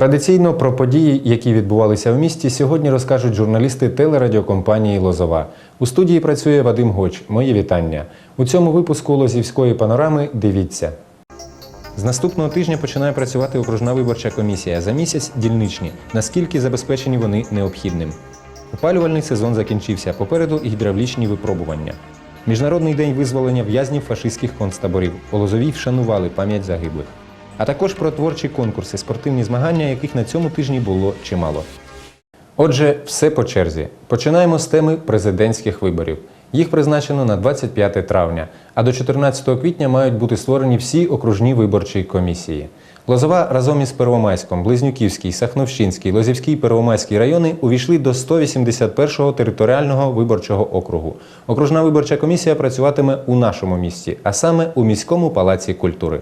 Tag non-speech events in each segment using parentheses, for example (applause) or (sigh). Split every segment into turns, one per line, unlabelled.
Традиційно про події, які відбувалися в місті, сьогодні розкажуть журналісти телерадіокомпанії Лозова. У студії працює Вадим Гоч. Мої вітання. У цьому випуску Лозівської панорами дивіться. З наступного тижня починає працювати окружна виборча комісія. За місяць дільничні. Наскільки забезпечені вони необхідним? Опалювальний сезон закінчився. Попереду гідравлічні випробування. Міжнародний день визволення в'язнів фашистських концтаборів. У Лозовій вшанували пам'ять загиблих. А також про творчі конкурси, спортивні змагання, яких на цьому тижні було чимало. Отже, все по черзі. Починаємо з теми президентських виборів. Їх призначено на 25 травня, а до 14 квітня мають бути створені всі окружні виборчі комісії. Лозова разом із Первомайськом, Близнюківський, Сахновщинський, Лозівський, Первомайський райони увійшли до 181-го територіального виборчого округу. Окружна виборча комісія працюватиме у нашому місті, а саме у міському палаці культури.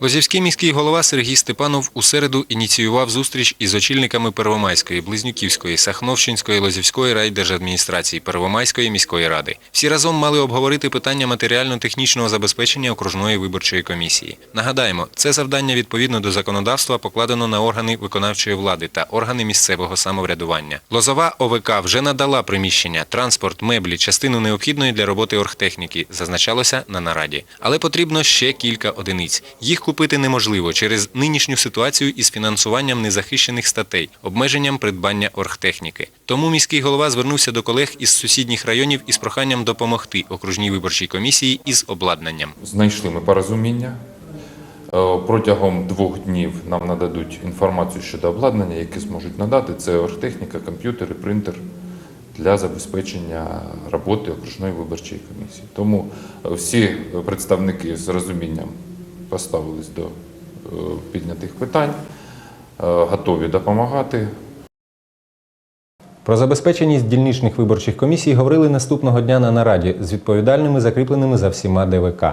Лозівський міський голова Сергій Степанов у середу ініціював зустріч із очільниками Первомайської, Близнюківської, Сахновщинської, Лозівської райдержадміністрації, Первомайської міської ради. Всі разом мали обговорити питання матеріально-технічного забезпечення окружної виборчої комісії. Нагадаємо, це завдання відповідно до законодавства покладено на органи виконавчої влади та органи місцевого самоврядування. Лозова ОВК вже надала приміщення, транспорт, меблі, частину необхідної для роботи оргтехніки, зазначалося на нараді. Але потрібно ще кілька одиниць. Їх купити неможливо через нинішню ситуацію із фінансуванням незахищених статей, обмеженням придбання оргтехніки. Тому міський голова звернувся до колег із сусідніх районів із проханням допомогти окружній виборчій комісії із обладнанням.
Знайшли ми порозуміння. Е, Протягом двох днів нам нададуть інформацію щодо обладнання, яке зможуть надати. Це оргтехніка, комп'ютери, принтер для забезпечення роботи окружної виборчої комісії. Тому е, всі представники з розумінням поставились до е, піднятих питань, е, готові допомагати.
Про забезпеченість дільничних виборчих комісій говорили наступного дня на нараді з відповідальними закріпленими за всіма ДВК.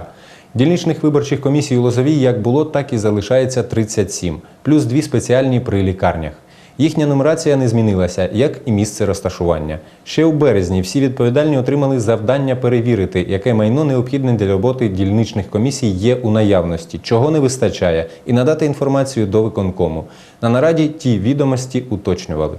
Дільничних виборчих комісій у Лозовій як було, так і залишається 37, плюс дві спеціальні при лікарнях. Їхня нумерація не змінилася, як і місце розташування. Ще у березні всі відповідальні отримали завдання перевірити, яке майно необхідне для роботи дільничних комісій є у наявності, чого не вистачає, і надати інформацію до виконкому. На нараді ті відомості уточнювали.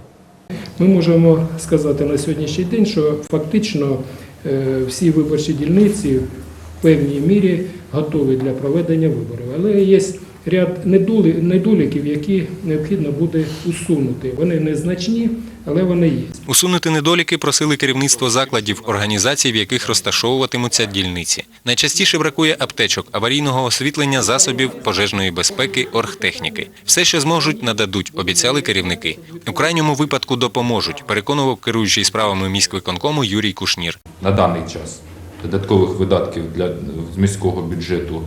Ми можемо сказати на сьогоднішній день, що фактично е, всі виборчі дільниці в певній мірі готові для проведення виборів. Але є ряд недолі- недоліків, які необхідно буде усунути. Вони незначні, але вони є.
Усунути недоліки просили керівництво закладів, організацій, в яких розташовуватимуться дільниці. Найчастіше бракує аптечок, аварійного освітлення, засобів пожежної безпеки, оргтехніки. Все, що зможуть, нададуть, обіцяли керівники. У крайньому випадку допоможуть, переконував керуючий справами міськвиконкому Юрій Кушнір.
На даний час додаткових видатків для з міського бюджету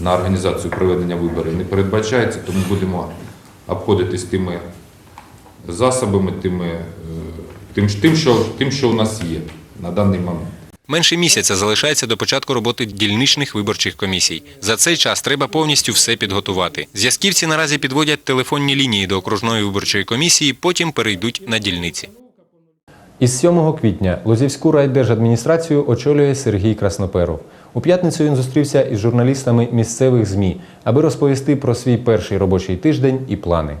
на організацію проведення виборів не передбачається, тому будемо обходитись тими засобами, тими, е, тим, тим, що, тим, що у нас є на даний момент.
Менше місяця залишається до початку роботи дільничних виборчих комісій. За цей час треба повністю все підготувати. Зв'язківці наразі підводять телефонні лінії до окружної виборчої комісії, потім перейдуть на дільниці.
Із 7 квітня Лозівську райдержадміністрацію очолює Сергій Красноперов. У п'ятницю він зустрівся із журналістами місцевих ЗМІ, аби розповісти про свій перший робочий тиждень і плани.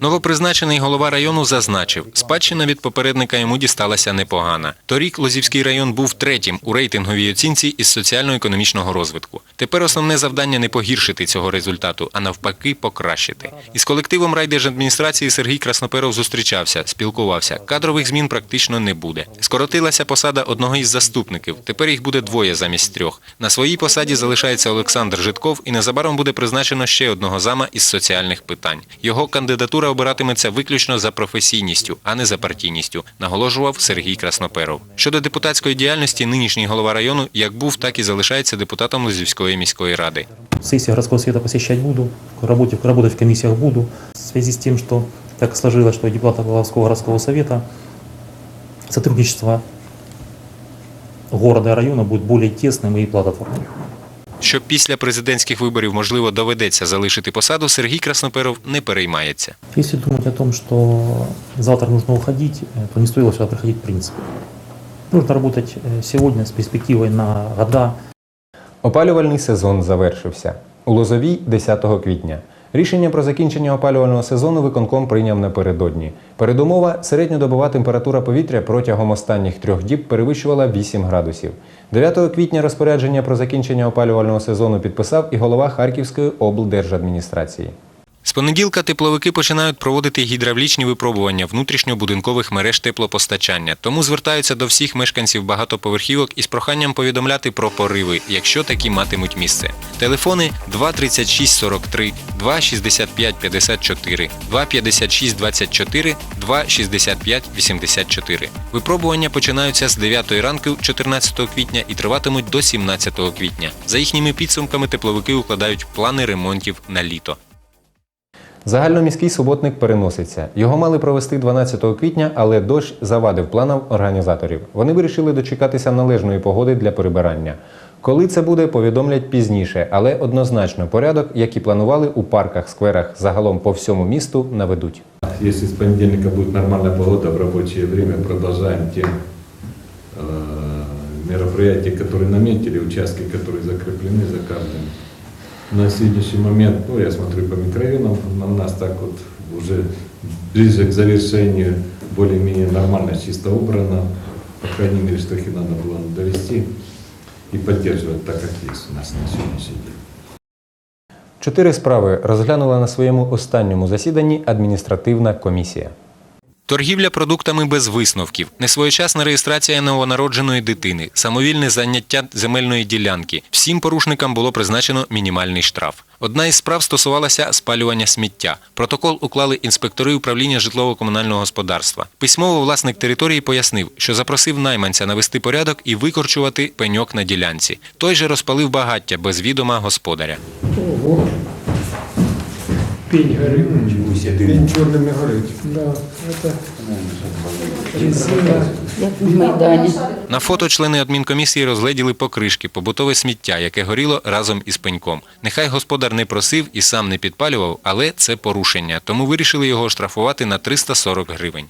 Новопризначений голова району зазначив, спадщина від попередника йому дісталася непогана. Торік Лозівський район був третім у рейтинговій оцінці із соціально-економічного розвитку. Тепер основне завдання не погіршити цього результату, а навпаки покращити. Із колективом райдержадміністрації Сергій Красноперов зустрічався, спілкувався. Кадрових змін практично не буде. Скоротилася посада одного із заступників. Тепер їх буде двоє замість трьох. На своїй посаді залишається Олександр Житков, і незабаром буде призначено ще одного зама із соціальних питань. Його кандидатура обиратиметься виключно за професійністю, а не за партійністю, наголошував Сергій Красноперов. Щодо депутатської діяльності, нинішній голова району як був, так і залишається депутатом Лозівської міської ради.
Сессии городского совета посещать буду, работать, работать в комиссиях буду. В связи с тем, что так сложилось, что я депутат Вологодского городского совета, сотрудничество города и района будет более тесным и плодотворным.
Що після президентських виборів можливо доведеться залишити посаду, Сергій Красноперов не переймається.
Якщо думать о тому, що завтра нужно уходить, э, то не стоїло сюди приходити в принципі. Нужно работать э, сегодня с перспективой на года,
Опалювальний сезон завершився. У Лозовій 10 квітня. Рішення про закінчення опалювального сезону виконком прийняв напередодні. Передумова середньодобова температура повітря протягом останніх трьох діб перевищувала 8 градусів. 9 квітня розпорядження про закінчення опалювального сезону підписав і голова Харківської облдержадміністрації.
З понеділка тепловики починають проводити гідравлічні випробування внутрішньобудинкових мереж теплопостачання, тому звертаються до всіх мешканців багатоповерхівок із проханням повідомляти про пориви, якщо такі матимуть місце. Телефони 236 43, 265 54, 256 24, 265 84. Випробування починаються з 9 ранку 14 квітня і триватимуть до 17 квітня. За їхніми підсумками тепловики укладають плани ремонтів на літо.
Загальноміський суботник переноситься. Його мали провести 12 квітня, але дощ завадив планам організаторів. Вони вирішили дочекатися належної погоди для прибирання. Коли це буде, повідомлять пізніше, але однозначно порядок, як і планували у парках, скверах загалом по всьому місту, наведуть.
Если с понедельника будет нормальная погода в рабочее время, продолжаем те э, мероприятия, которые наметили, участки, которые закреплены за каждым. На сегодняшний момент, ну, я смотрю по микрорайонам, на нас так вот уже ближе к завершению более-менее нормально, чисто убрано. По крайней мере, штрихи надо было довести и поддерживать так, как есть у нас на сегодняшний день.
Чотири справи розглянула на своєму останньому засіданні адміністративна комісія.
Торгівля продуктами без висновків, несвоєчасна реєстрація новонародженої дитини, самовільне заняття земельної ділянки. Всім порушникам було призначено мінімальний штраф. Одна із справ стосувалася спалювання сміття. Протокол уклали інспектори управління житлово-комунального господарства. Письмово власник території пояснив, що запросив найманця навести порядок і викорчувати пеньок на ділянці. Той же розпалив багаття без відома господаря.
Пень горить.
Він чорним не горить.
Да, это.
На фото члени адмінкомісії розгледіли покришки, побутове сміття, яке горіло разом із пеньком. Нехай господар не просив і сам не підпалював, але це порушення, тому вирішили його штрафувати на 340 гривень.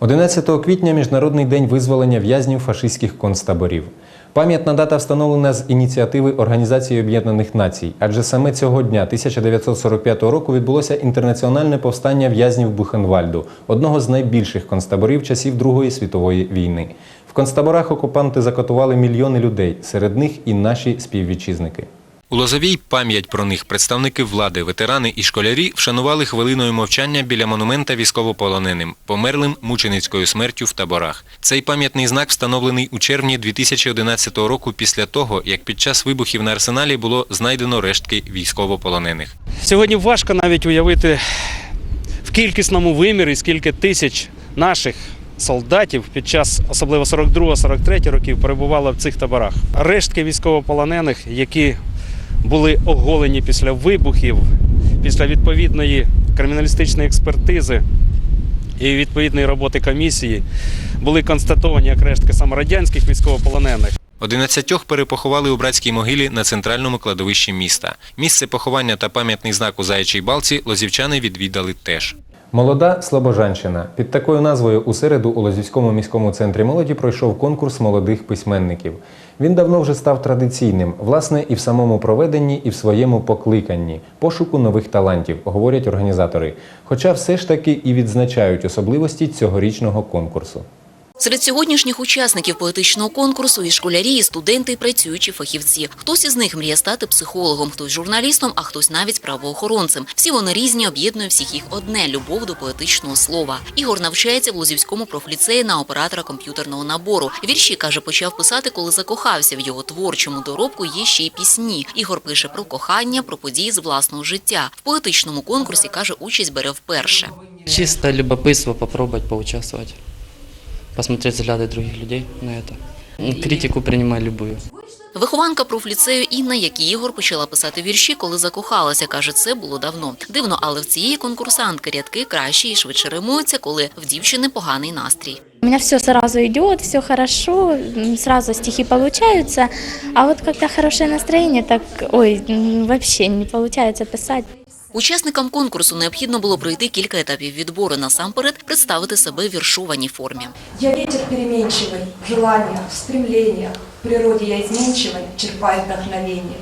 11 квітня Міжнародний день визволення в'язнів фашистських концтаборів. Пам'ятна дата встановлена з ініціативи Організації Об'єднаних Націй, адже саме цього дня, 1945 року, відбулося інтернаціональне повстання в'язнів Бухенвальду, одного з найбільших концтаборів часів Другої світової війни. В концтаборах окупанти закатували мільйони людей, серед них і наші співвітчизники.
У Лозовій пам'ять про них представники влади, ветерани і школярі вшанували хвилиною мовчання біля монумента військовополоненим, померлим мученицькою смертю в таборах. Цей пам'ятний знак встановлений у червні 2011 року після того, як під час вибухів на арсеналі було знайдено рештки військовополонених.
Сьогодні важко навіть уявити в кількісному вимірі, скільки тисяч наших солдатів під час особливо 42-43 років перебувало в цих таборах. Рештки військовополонених, які були оголені після вибухів, після відповідної криміналістичної експертизи і відповідної роботи комісії, були констатовані як рештки саме радянських військовополонених.
Одинадцятьох перепоховали у братській могилі на центральному кладовищі міста. Місце поховання та пам'ятний знак у Заячій балці лозівчани відвідали теж.
Молода Слобожанщина. Під такою назвою у середу у Лозівському міському центрі молоді пройшов конкурс молодих письменників. Він давно вже став традиційним, власне, і в самому проведенні, і в своєму покликанні пошуку нових талантів, говорять організатори. Хоча все ж таки і відзначають особливості цьогорічного конкурсу.
Серед сьогоднішніх учасників поетичного конкурсу і школярі, і студенти, і працюючі фахівці. Хтось із них мріє стати психологом, хтось журналістом, а хтось навіть правоохоронцем. Всі вони різні, об'єднує всіх їх одне любов до поетичного слова. Ігор навчається в Лозівському профліцеї на оператора комп'ютерного набору. Вірші каже, почав писати, коли закохався. В його творчому доробку є ще й пісні. Ігор пише про кохання, про події з власного життя. В поетичному конкурсі каже, участь бере вперше.
Чисто любопытство попробовать поучаствовать, посмотреть взгляды других людей на это. Критику принимаю любую.
Вихованка профліцею Інна, як і Ігор, почала писати вірші, коли закохалася. Каже, це було давно. Дивно, але в цієї конкурсантки рядки краще і швидше римуються, коли в дівчини поганий настрій.
У меня все сразу идет, все хорошо, сразу стихи получаются. А вот когда хорошее настроение, так ой, вообще не получается писать.
Учасникам конкурсу необхідно було пройти кілька етапів відбору. Насамперед представити себе в віршованій формі.
Я ветер переменчивый, в желаниях, в стремлениях, в природе я изменчивой, черпаю вдохновение.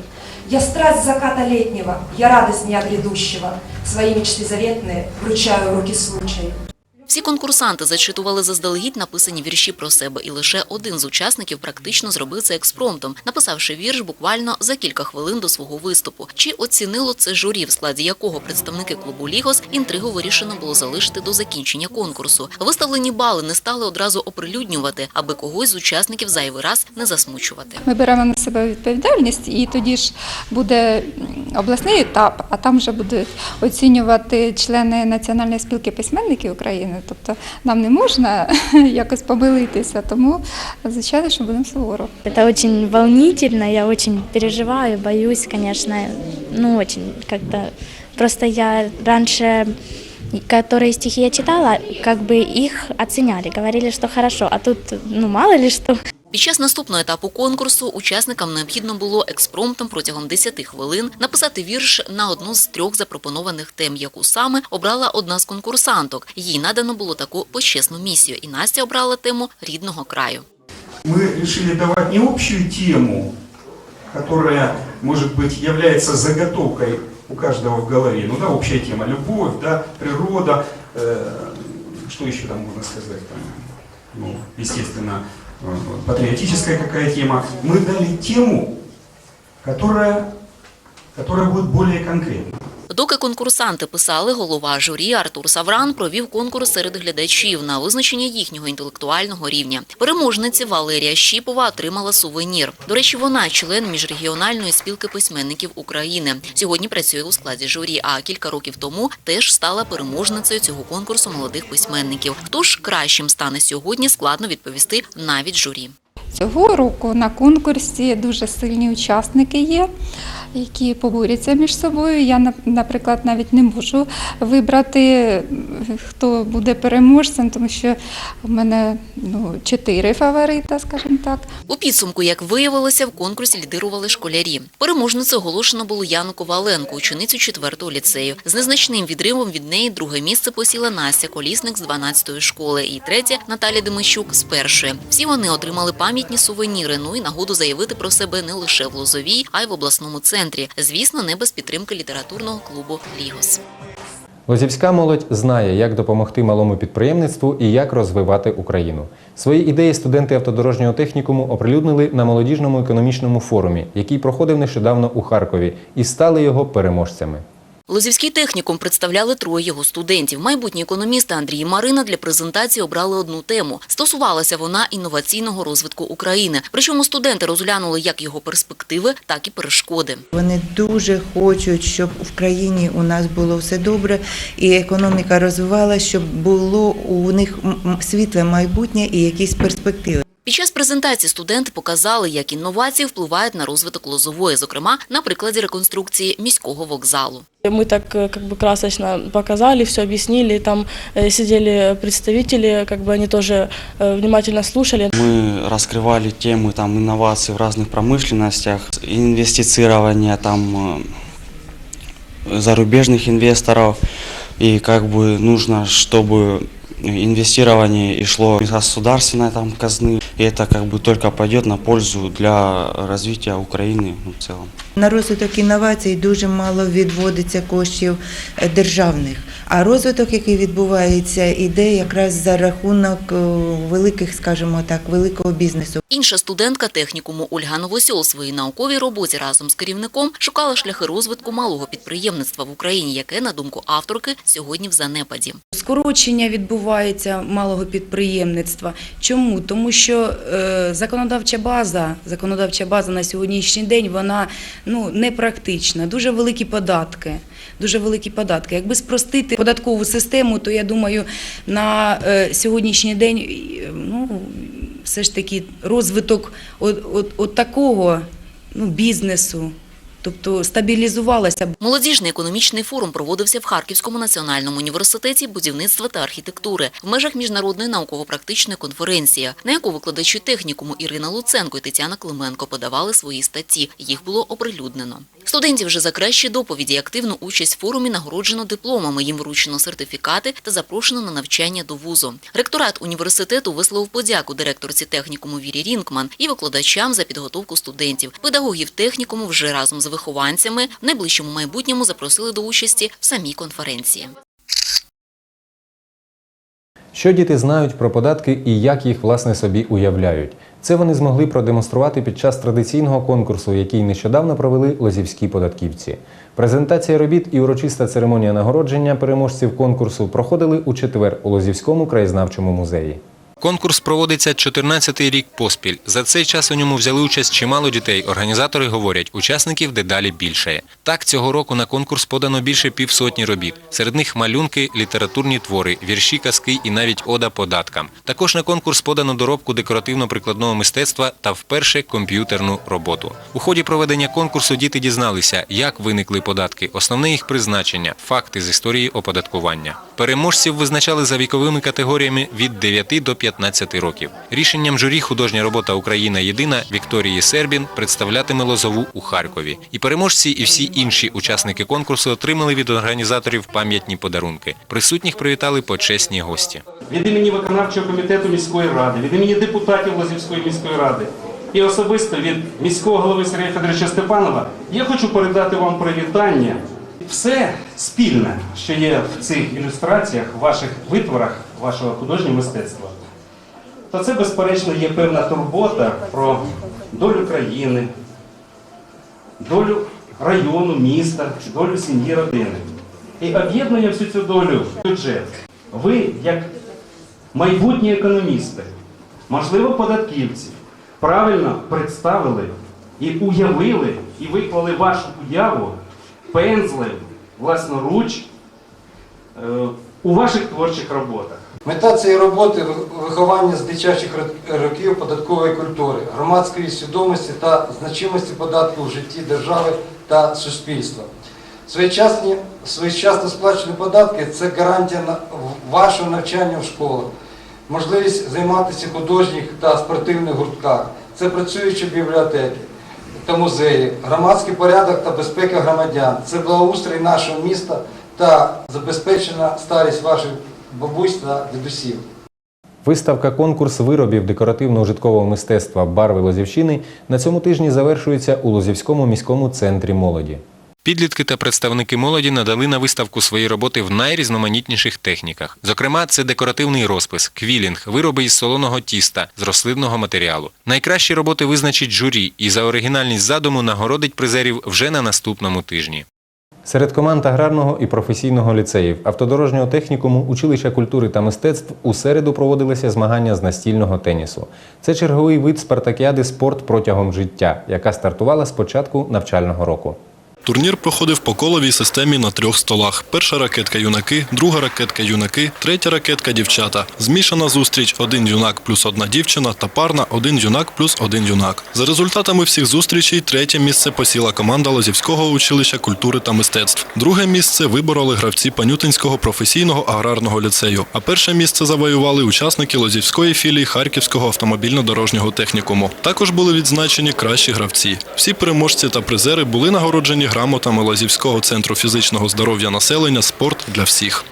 Я страсть заката летнего, я радость дня грядущего. Свои мечты заветные вручаю в руки случаю.
Всі конкурсанти зачитували заздалегідь написані вірші про себе, і лише один з учасників практично зробив це експромтом, написавши вірш буквально за кілька хвилин до свого виступу. Чи оцінило це журі, в складі якого представники клубу Лігос інтригу вирішено було залишити до закінчення конкурсу. Виставлені бали не стали одразу оприлюднювати, аби когось з учасників зайвий раз не засмучувати.
Ми беремо на себе відповідальність, і тоді ж буде обласний етап, а там вже будуть оцінювати члени Національної спілки письменників України. Тобто нам не можна (laughs) якось помилитися, тому звичайно, що будемо суворо.
Это очень волнительно, я очень переживаю, боюсь, конечно, ну очень как-то. Просто я раньше, которые стихи я читала, как бы их оценяли, говорили, что хорошо, а тут, ну мало ли что.
Під час наступного етапу конкурсу учасникам необхідно було експромтом протягом 10 хвилин написати вірш на одну з трьох запропонованих тем, яку саме обрала одна з конкурсанток. Їй надано було таку почесну місію, і Настя обрала тему рідного краю.
Мы решили давать не общую тему, которая, может быть, является заготовкой у каждого в голове. Ну да, общая тема, любовь, да, природа, э, что еще там можно сказать, там, ну, естественно, э, патриотическая какая тема. Мы дали тему, которая, которая будет более конкретна.
Доки конкурсанти писали, голова журі Артур Савран провів конкурс серед глядачів на визначення їхнього інтелектуального рівня. Переможниця Валерія Щіпова отримала сувенір. До речі, вона член міжрегіональної спілки письменників України. Сьогодні працює у складі журі, а кілька років тому теж стала переможницею цього конкурсу молодих письменників. Хто ж кращим стане сьогодні, складно відповісти навіть журі.
Цього року на конкурсі дуже сильні учасники є, які поборються між собою. Я, нап- наприклад, навіть не можу вибрати, хто буде переможцем, тому що в мене ну, чотири фаворита, скажімо так.
У підсумку, як виявилося, в конкурсі лідирували школярі. Переможницею оголошено було Яну Коваленко, ученицю 4-го ліцею. З незначним відривом від неї друге місце посіла Настя Колісник з 12-ї школи і третє Наталя Демищук з першої. Всі вони отримали пам'ятні сувеніри, ну і нагоду заявити про себе не лише в Лозовій, а й в обласному центрі. Звісно, не без підтримки літературного клубу Лігос.
Лозівська молодь знає, як допомогти малому підприємництву і як розвивати Україну. Свої ідеї студенти автодорожнього технікуму оприлюднили на молодіжному економічному форумі, який проходив нещодавно у Харкові, і стали його переможцями.
Лозівський технікум представляли троє його студентів. Майбутні економісти Андрій Марина для презентації обрали одну тему. Стосувалася вона інноваційного розвитку України. Причому студенти розглянули як його перспективи, так і перешкоди.
Вони дуже хочуть, щоб в країні у нас було все добре і економіка розвивалася, щоб було у них світле майбутнє і якісь перспективи.
Під час презентації студенти показали, як інновації впливають на розвиток Лозової, зокрема на прикладі реконструкції міського вокзалу.
Мы так э, как бы красочно показали, все объяснили, там э, сидели представители, как бы они тоже э, внимательно слушали.
Мы раскрывали темы там, инноваций в разных промышленностях, инвестицирования там, э, зарубежных инвесторов. И как бы нужно, чтобы инвестирование и шло из государственной там, казны. И это как бы только пойдет на пользу для развития Украины ну, в целом.
На розвиток інновацій дуже мало відводиться коштів е, державних. А розвиток, який відбувається, іде якраз за рахунок е, великих, скажімо так, великого бізнесу.
Інша студентка технікуму Ольга Новосьол у своїй науковій роботі разом з керівником шукала шляхи розвитку малого підприємництва в Україні, яке, на думку авторки, сьогодні в занепаді.
Скорочення відбувається малого підприємництва. Чому? Тому що е, законодавча база, законодавча база на сьогоднішній день вона ну непрактична. Дуже великі податки. Дуже великі податки. Якби спростити податкову систему, то я думаю, на е, сьогоднішній день е, ну все ж таки розвиток от, от, от такого ну, бізнесу, тобто стабілізувалася.
Молодіжний економічний форум проводився в Харківському національному університеті будівництва та архітектури в межах міжнародної науково-практичної конференції, на яку викладачі технікуму Ірина Луценко і Тетяна Клименко подавали свої статті. Їх було оприлюднено. Студентів вже за кращі доповіді активну участь в форумі нагороджено дипломами. Їм вручено сертифікати та запрошено на навчання до вузу. Ректорат університету висловив подяку директорці технікуму Вірі Рінкман і викладачам за підготовку студентів. Педагогів технікуму вже разом з вихованцями, в найближчому майбутньому запросили до участі в самій конференції.
Що діти знають про податки і як їх власне собі уявляють? Це вони змогли продемонструвати під час традиційного конкурсу, який нещодавно провели лозівські податківці. Презентація робіт і урочиста церемонія нагородження переможців конкурсу проходили у четвер у Лозівському краєзнавчому музеї.
Конкурс проводиться 14-й рік поспіль. За цей час у ньому взяли участь чимало дітей. Організатори говорять, учасників дедалі більше. Так, цього року на конкурс подано більше півсотні робіт. Серед них малюнки, літературні твори, вірші, казки і навіть ода податкам. Також на конкурс подано доробку декоративно-прикладного мистецтва та вперше комп'ютерну роботу. У ході проведення конкурсу діти дізналися, як виникли податки, основне їх призначення, факти з історії оподаткування. Переможців визначали за віковими категоріями від 9 до 15 років. Рішенням журі художня робота Україна єдина Вікторії Сербін представлятиме Лозову у Харкові. І переможці, і всі інші учасники конкурсу отримали від організаторів пам'ятні подарунки. Присутніх привітали почесні гості.
Від імені виконавчого комітету міської ради, від імені депутатів Лозівської міської ради і особисто від міського голови Сергія Федоровича Степанова я хочу передати вам привітання. Все спільне, що є в цих ілюстраціях, ваших витворах, вашого художнього мистецтва, то це, безперечно, є певна турбота про долю країни, долю району, міста, долю сім'ї, родини. І об'єднує всю цю долю бюджет. Ви, як майбутні економісти, можливо, податківці, правильно представили і уявили, і виклали вашу уяву пензлем власноруч е, у ваших творчих роботах.
Мета цієї роботи – виховання з дитячих років податкової культури, громадської свідомості та значимості податків у житті держави та суспільства. Своєчасні, своєчасно сплачені податки – це гарантія вашого навчання в школах, можливість займатися художніх та спортивних гуртках, це працюючі бібліотеки та музеї, громадський порядок та безпека громадян, це благоустрій нашого міста та забезпечена старість ваших бабусь та дідусів.
Виставка конкурс виробів декоративно-ужиткового мистецтва Барви Лозівщини на цьому тижні завершується у Лозівському міському центрі молоді.
Підлітки та представники молоді надали на виставку свої роботи в найрізноманітніших техніках. Зокрема, це декоративний розпис, квілінг, вироби із солоного тіста з рослинного матеріалу. Найкращі роботи визначить журі і за оригінальність задуму нагородить призерів вже на наступному тижні.
Серед команд аграрного і професійного ліцеїв, автодорожнього технікуму, училища культури та мистецтв у середу проводилися змагання з настільного тенісу. Це черговий вид спартакіади спорт протягом життя, яка стартувала з початку навчального року.
Турнір проходив по коловій системі на трьох столах. Перша ракетка юнаки, друга ракетка юнаки, третя ракетка дівчата. Змішана зустріч один юнак плюс одна дівчина та парна один юнак плюс один юнак. За результатами всіх зустрічей третє місце посіла команда Лозівського училища культури та мистецтв. Друге місце вибороли гравці Панютинського професійного аграрного ліцею. А перше місце завоювали учасники Лозівської філії Харківського автомобільно-дорожнього технікуму. Також були відзначені кращі гравці. Всі переможці та призери були нагороджені грамотами Лазівського центру фізичного здоров'я населення Спорт для всіх.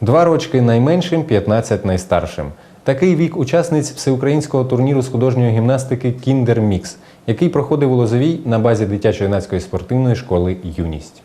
Два рочки найменшим, 15 найстаршим. Такий вік учасниць всеукраїнського турніру з художньої гімнастики Кіндер Мікс, який проходив у Лозовій на базі дитячо-юнацької спортивної школи Юність.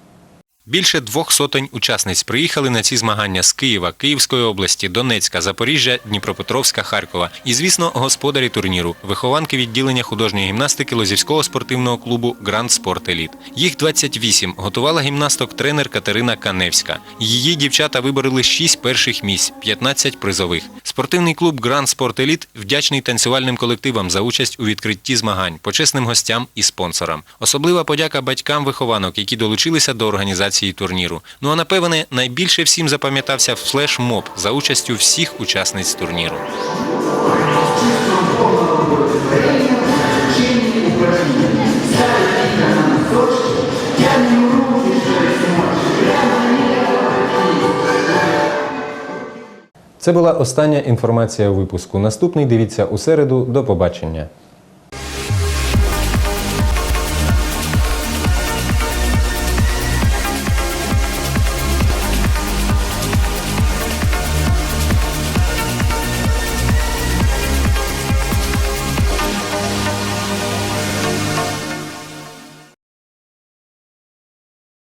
Більше двох сотень учасниць приїхали на ці змагання з Києва, Київської області, Донецька, Запоріжжя, Дніпропетровська, Харкова. І, звісно, господарі турніру, вихованки відділення художньої гімнастики Лозівського спортивного клубу Гранд Спорт Еліт. Їх 28. Готувала гімнасток тренер Катерина Каневська. Її дівчата вибороли 6 перших місць, 15 призових. Спортивний клуб Гранд Спорт Еліт вдячний танцювальним колективам за участь у відкритті змагань, почесним гостям і спонсорам. Особлива подяка батькам вихованок, які долучилися до організації турніру. Ну а напевне, найбільше всім запам'ятався флешмоб за участю всіх учасниць турніру.
Це була остання інформація у випуску. Наступний дивіться у середу. До побачення.